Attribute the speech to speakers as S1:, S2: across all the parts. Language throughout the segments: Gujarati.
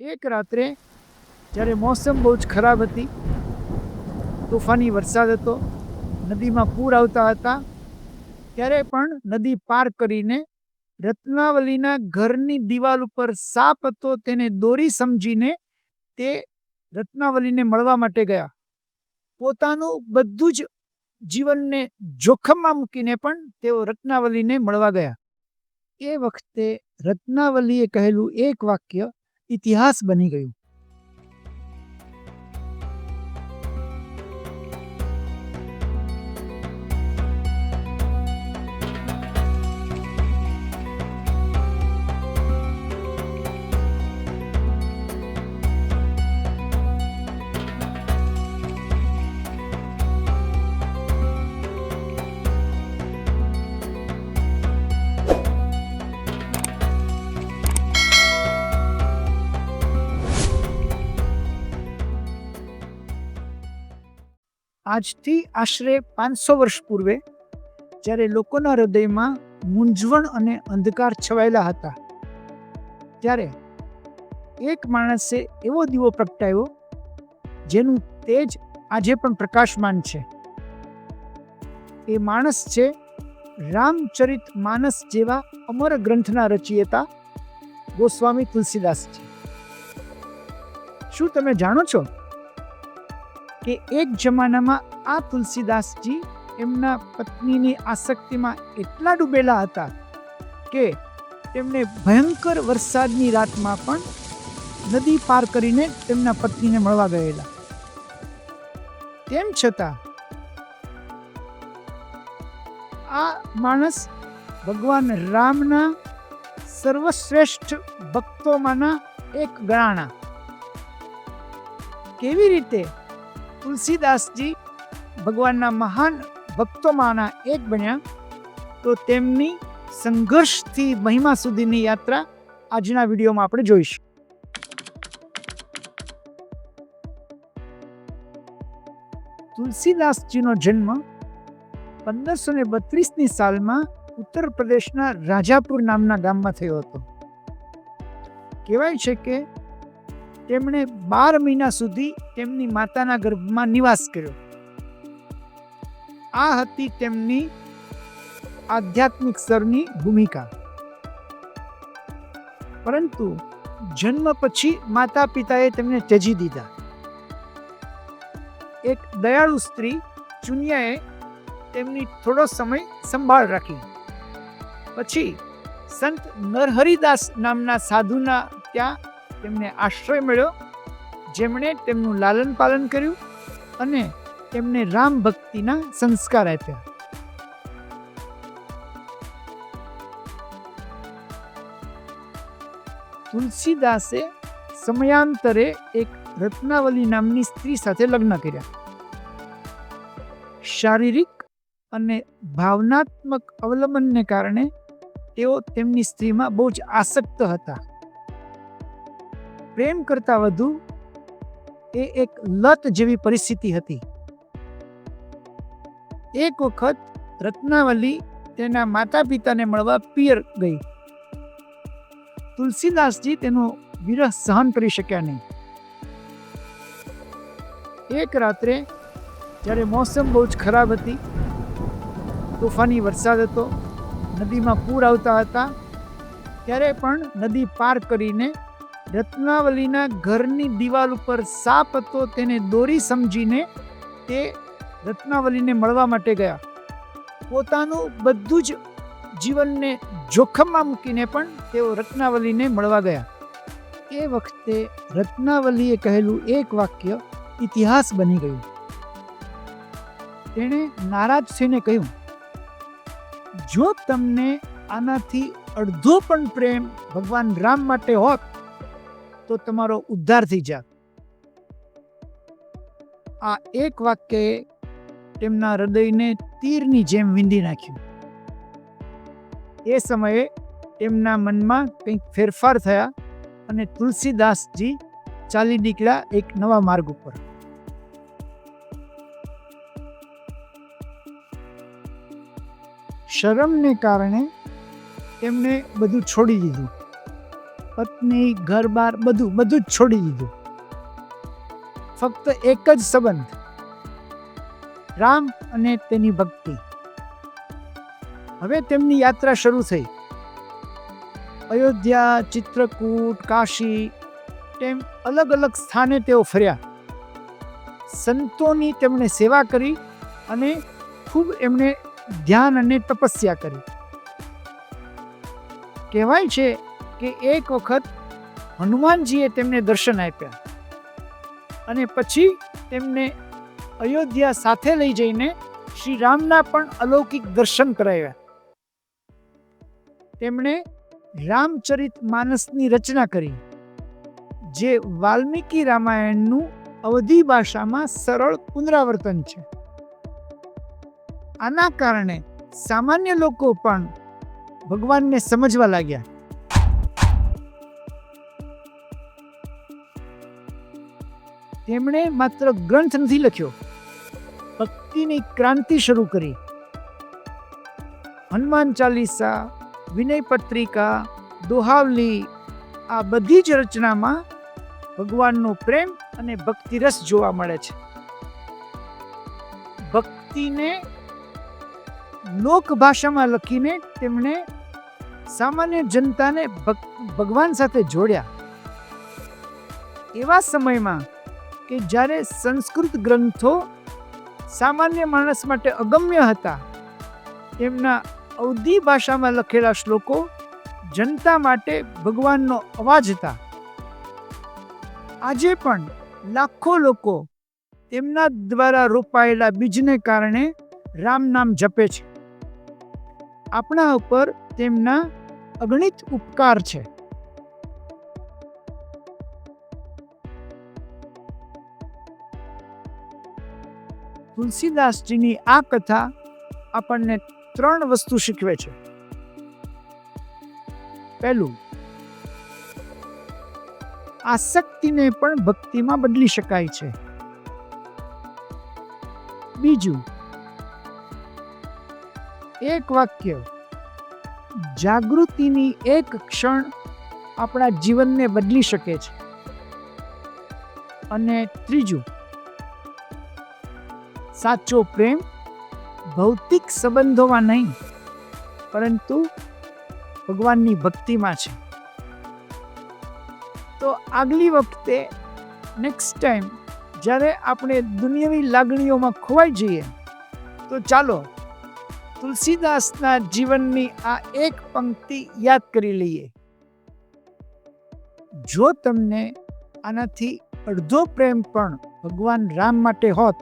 S1: એક રાત્રે જ્યારે મોસમ બહુ જ ખરાબ હતી, તોફાની વરસાદ હતો, નદીમાં પૂર આવતા હતા, ત્યારે પણ નદી પાર કરીને રત્નાવલીના ઘરની દિવાલ ઉપર સાપ હતો તેને દોરી સમજીને તે રત્નાવલીને મળવા માટે ગયા. પોતાનું બધું જ જીવનને જોખમમાં મૂકીને પણ તેઓ રત્નાવલીને મળવા ગયા. એ વખતે રત્નાવલીએ કહેલું એક વાક્ય ઇતિહાસ બની ગયું. આજથી આશરે પાંચસો વર્ષ પૂર્વે, જ્યારે લોકોના હૃદયમાં મૂંઝવણ અને અંધકાર છવાયેલા હતા, ત્યારે એક માણસે એવો દીવો પ્રગટાવ્યો, જેનું તેજ આજે પણ પ્રકાશમાન છે. એ માણસ છે રામચરિત માનસ જેવા અમર ગ્રંથના રચયિતા ગોસ્વામી તુલસીદાસજી. શું તમે જાણો છો? કે એક જમાનામાં આ તુલસીદાસજી એમના પત્નીની આસક્તિમાં એટલા ડૂબેલા હતા કે તેમણે ભયંકર વરસાદની રાતમાં પણ નદી પાર કરીને તેમના પત્નીને મળવા ગયેલા. તેમ છતાં, આ માણસ ભગવાન રામના સર્વશ્રેષ્ઠ ભક્તોમાંના એક ગણાણા. કેવી રીતે તુલસીદાસજી ભગવાનના મહાન ભક્તોમાંના એક બન્યા. તો તેમની સંઘર્ષથી મહિમા સુધીની યાત્રા આજના વિડીયોમાં આપણે જોઈશું. તુલસીદાસજીનો જન્મ પંદરસો ને બત્રીસની સાલમાં ઉત્તર પ્રદેશના રાજાપુર નામના ગામમાં થયો હતો. કહેવાય છે કે તેમણે બાર મહિના સુધી તેમની માતાના ગર્ભમાં નિવાસ કર્યો. આ હતી તેમની આધ્યાત્મિક સ્તરની ભૂમિકા. પરંતુ જન્મ પછી માતા પિતાએ તેમને ત્યજી દીધા. એક દયાળુ સ્ત્રી ચુનિયાએ તેમની થોડો સમય સંભાળ રાખી. પછી સંત નરહરિદાસ નામના સાધુના ત્યાં તેમને આશ્રય મળ્યો. જેમણે તેમનું લાલન પાલન કર્યું અને તેમને રામ ભક્તિના સંસ્કાર આપ્યા. તુલસીદાસે સમયાંતરે એક રત્નાવલી નામની સ્ત્રી સાથે લગ્ન કર્યા. શારીરિક અને ભાવનાત્મક અવલંબનને કારણે તેઓ તેમની સ્ત્રીમાં બહુ જ આસક્ત હતા. પ્રેમ કરતા વધુ એ એક લત જેવી પરિસ્થિતિ હતી. એક વખત રત્નાવલી તેના માતા પિતાને મળવા પિયર ગઈ. તુલસીદાસજી તેનો વિરહ સહન કરી શક્યા નહીં. એક રાત્રે જ્યારે મોસમ બહુ જ ખરાબ હતી, તોફાની વરસાદ હતો, નદીમાં પૂર આવતા હતા, ત્યારે પણ નદી પાર કરીને રત્નાવલીના ઘરની દિવાલ ઉપર સાપ હતો તેને દોરી સમજીને તે રત્નાવલીને મળવા માટે ગયા. પોતાનું બધું જ જીવનને જોખમમાં મૂકીને પણ તેઓ રત્નાવલીને મળવા ગયા. એ વખતે રત્નાવલીએ કહેલું એક વાક્ય ઇતિહાસ બની ગયું. તેણે નારાજ થઈને કહ્યું, જો તમને આનાથી અડધો પણ પ્રેમ ભગવાન રામ માટે હોત તો તમારો ઉદ્ધાર થઈ જાત. આ એક વાક્યએ તેમના હૃદયને તીરની જેમ વીંધી નાખ્યું. એ સમયે તેમના મનમાં કંઈક ફેરફાર થયા અને તુલસીદાસજી ચાલી નીકળ્યા એક નવા માર્ગ ઉપર. શરમને કારણે તેમણે બધું છોડી દીધું. પત્ની ઘર બાર બધું બધું જ છોડી દીધું. ફક્ત એક જ સંબંધ. રામ અને તેની ભક્તિ. હવે તેમની યાત્રા શરૂ થઈ. અયોધ્યા, ચિત્રકૂટ, કાશી તેમ અલગ અલગ સ્થાને તેઓ ફર્યા. સંતોની તેમણે સેવા કરી અને ખૂબ એમણે ધ્યાન અને તપસ્યા કરી. કહેવાય છે કે એક વખત હનુમાનજીએ તેમને દર્શન આપ્યા. અને પછી તેમને અયોધ્યા સાથે લઈ જઈને શ્રી રામના પણ અલૌકિક દર્શન કરાવ્યા. તેમણે રામચરિત માનસની રચના કરી, જે વાલ્મીકી રામાયણનું અવધી ભાષામાં સરળ પુનરાવર્તન છે. આના કારણે સામાન્ય લોકો પણ ભગવાનને સમજવા લાગ્યા. તેમણે માત્ર ગ્રંથ નથી લખ્યો. ભક્તિની ક્રાંતિ શરૂ કરી. હનુમાન ચાલીસા, વિનય પત્રિકા, દોહાવલી, આ બધી જ રચનામાં ભગવાનનો પ્રેમ અને ભક્તિરસ જોવા મળે છે. ભક્તિને લોક ભાષામાં લખીને તેમણે સામાન્ય જનતાને ભગવાન સાથે જોડ્યા. એવા સમયમાં કે જ્યારે સંસ્કૃત ગ્રંથો સામાન્ય માણસ માટે અગમ્ય હતા, તેમના અવધી ભાષામાં લખેલા શ્લોકો જનતા માટે ભગવાનનો અવાજ હતા. આજે પણ લાખો લોકો તેમના દ્વારા રોપાયેલા બીજને કારણે રામ નામ જપે છે. આપણા ઉપર તેમના અગણિત ઉપકાર છે. તુલસીદાસજીની આ કથા આપણને ત્રણ વસ્તુ શીખવે છે. પહેલું, આસક્તિને પણ ભક્તિમાં બદલી શકાય છે. બીજું, એક વાક્ય, જાગૃતિની એક ક્ષણ આપણા જીવનને બદલી શકે છે. અને ત્રીજું સાચો પ્રેમ ભૌતિક સંબંધોમાં નહીં, પરંતુ ભગવાનની ભક્તિમાં છે. તો આગલી વખતે નેક્સ્ટ ટાઈમ જ્યારે આપણે દુનિયાની લાગણીઓમાં ખોવાઈ જઈએ, તો ચાલો તુલસીદાસના જીવનની આ એક પંક્તિ યાદ કરી લઈએ. જો તમને આનાથી અડધો પ્રેમ પણ ભગવાન રામ માટે હોત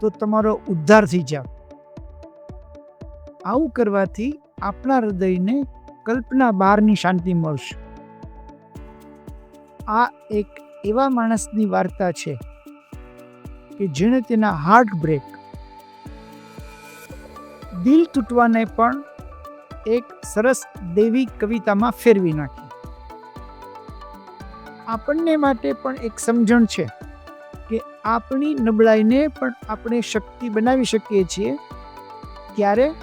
S1: તો તમારો ઉદ્ધાર થઈ જાવ. આવું કરવાથી આપણા હૃદયને કલ્પના બહારની શાંતિ મળશે. આ એક એવા માણસની વાર્તા છે કે જેણે તેના હાર્ટ બ્રેક દિલ તૂટવાને પણ એક સરસ દેવી કવિતામાં ફેરવી નાખી. આપણને માટે પણ એક સમજણ છે. કે આપણી નબળાઈને પણ આપણે શક્તિ બનાવી શકીએ છીએ. ત્યારે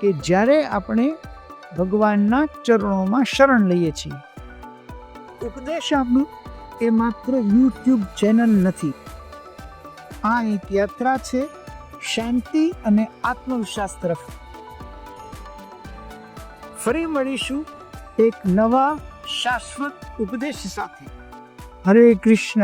S1: કે જ્યારે આપણે ભગવાનના ચરણોમાં શરણ લઈએ છીએ. ઉપદેશ અમૃત એ માત્ર યુટ્યુબ ચેનલ નથી. આ એક યાત્રા છે શાંતિ અને આત્મવિશ્વાસ તરફ. ફરી મળીશું એક નવા શાશ્વત ઉપદેશ સાથે. હરે કૃષ્ણ.